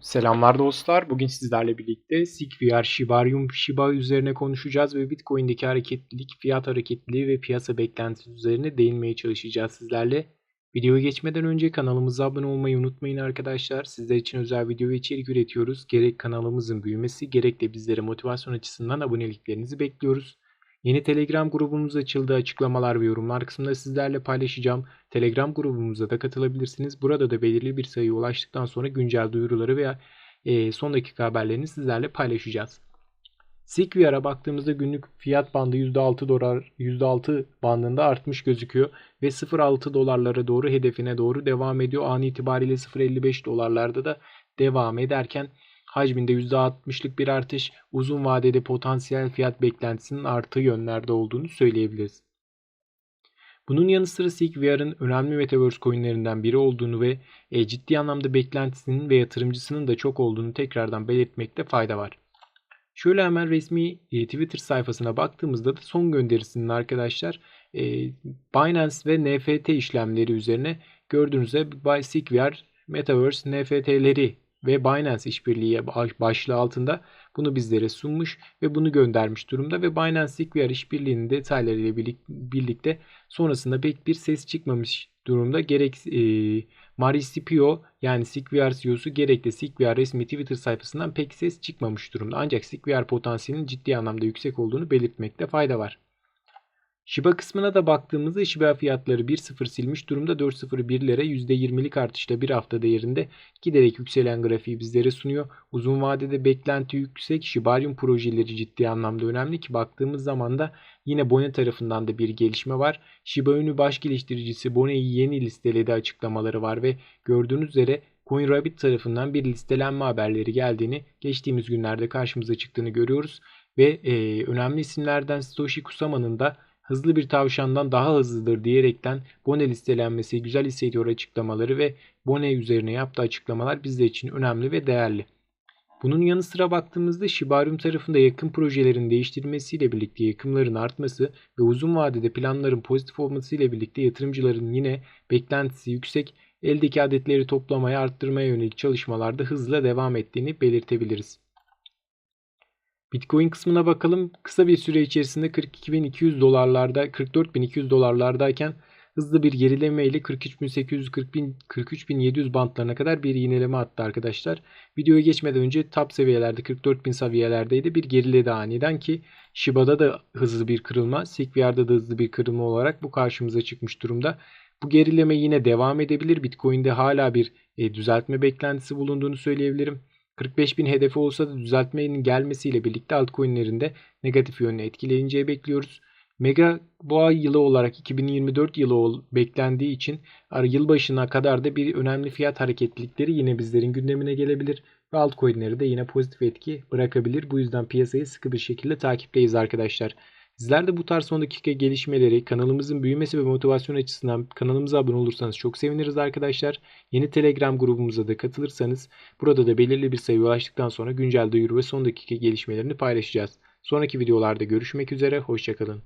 Selamlar dostlar. Bugün sizlerle birlikte SigVR, Shibarium, Shiba üzerine konuşacağız ve Bitcoin'deki hareketlilik, fiyat hareketliliği ve piyasa beklentisi üzerine değinmeye çalışacağız sizlerle. Videoya geçmeden önce kanalımıza abone olmayı unutmayın arkadaşlar. Sizler için özel video ve içerik üretiyoruz. Gerek kanalımızın büyümesi gerek de bizlere motivasyon açısından aboneliklerinizi bekliyoruz. Yeni Telegram grubumuz açıldı. Açıklamalar ve yorumlar kısmında sizlerle paylaşacağım. Telegram grubumuza da katılabilirsiniz. Burada da belirli bir sayıya ulaştıktan sonra güncel duyuruları veya e, son dakika haberlerini sizlerle paylaşacağız. SigVR'a baktığımızda günlük fiyat bandı %6 dolar %6 bandında artmış gözüküyor ve 0.6 dolarlara doğru hedefine doğru devam ediyor. An itibariyle 0.55 dolarlarda da devam ederken hacminde %60'lık bir artış uzun vadede potansiyel fiyat beklentisinin arttığı yönlerde olduğunu söyleyebiliriz. Bunun yanı sıra SigVR'ın önemli Metaverse coinlerinden biri olduğunu ve e, ciddi anlamda beklentisinin ve yatırımcısının da çok olduğunu tekrardan belirtmekte fayda var. Şöyle hemen resmi e, Twitter sayfasına baktığımızda da son gönderisinin arkadaşlar e, Binance ve NFT işlemleri üzerine gördüğünüz gibi SigVR Metaverse NFT'leri ve Binance işbirliği başlığı altında bunu bizlere sunmuş ve bunu göndermiş durumda ve Binance SigVR işbirliğinin detaylarıyla birlikte sonrasında pek bir ses çıkmamış durumda. Gerek e, Mauricio yani SigVR CEO'su gerek de SigVR resmi Twitter sayfasından pek ses çıkmamış durumda. Ancak SigVR potansiyelinin ciddi anlamda yüksek olduğunu belirtmekte fayda var. Shiba kısmına da baktığımızda Shiba fiyatları 1.0 silmiş durumda 4.01'lere %20'lik artışla bir hafta değerinde giderek yükselen grafiği bizlere sunuyor. Uzun vadede beklenti yüksek Shibarium projeleri ciddi anlamda önemli ki baktığımız zaman da yine Bone tarafından da bir gelişme var. Shiba Inu baş geliştiricisi Bone'yi yeni listeledi açıklamaları var ve gördüğünüz üzere CoinRabbit tarafından bir listelenme haberleri geldiğini geçtiğimiz günlerde karşımıza çıktığını görüyoruz. Ve e, önemli isimlerden Satoshi Kusama'nın da hızlı bir tavşandan daha hızlıdır diyerekten Bone listelenmesi güzel hissediyor açıklamaları ve Bone üzerine yaptığı açıklamalar bizler için önemli ve değerli. Bunun yanı sıra baktığımızda Shibarium tarafında yakın projelerin değiştirilmesiyle birlikte yakımların artması ve uzun vadede planların pozitif olmasıyla birlikte yatırımcıların yine beklentisi yüksek eldeki adetleri toplamaya arttırmaya yönelik çalışmalarda hızla devam ettiğini belirtebiliriz. Bitcoin kısmına bakalım. Kısa bir süre içerisinde 42.200 dolarlarda 44.200 dolarlardayken hızlı bir gerileme ile 43.800 43.700 bantlarına kadar bir yineleme attı arkadaşlar. Videoya geçmeden önce top seviyelerde 44.000 seviyelerdeydi. Bir geriledi aniden ki Shiba'da da hızlı bir kırılma, SigVR'da da hızlı bir kırılma olarak bu karşımıza çıkmış durumda. Bu gerileme yine devam edebilir. Bitcoin'de hala bir e, düzeltme beklentisi bulunduğunu söyleyebilirim. 45 bin hedefi olsa da düzeltmenin gelmesiyle birlikte altcoin'lerinde negatif yönlü etkileyinceyi bekliyoruz. Mega boğa yılı olarak 2024 yılı beklendiği için yılbaşına kadar da bir önemli fiyat hareketlilikleri yine bizlerin gündemine gelebilir ve altcoin'leri de yine pozitif etki bırakabilir. Bu yüzden piyasayı sıkı bir şekilde takipteyiz arkadaşlar. Sizler de bu tarz son dakika gelişmeleri, kanalımızın büyümesi ve motivasyon açısından kanalımıza abone olursanız çok seviniriz arkadaşlar. Yeni Telegram grubumuza da katılırsanız burada da belirli bir sayı ulaştıktan sonra güncel duyuru ve son dakika gelişmelerini paylaşacağız. Sonraki videolarda görüşmek üzere, hoşçakalın.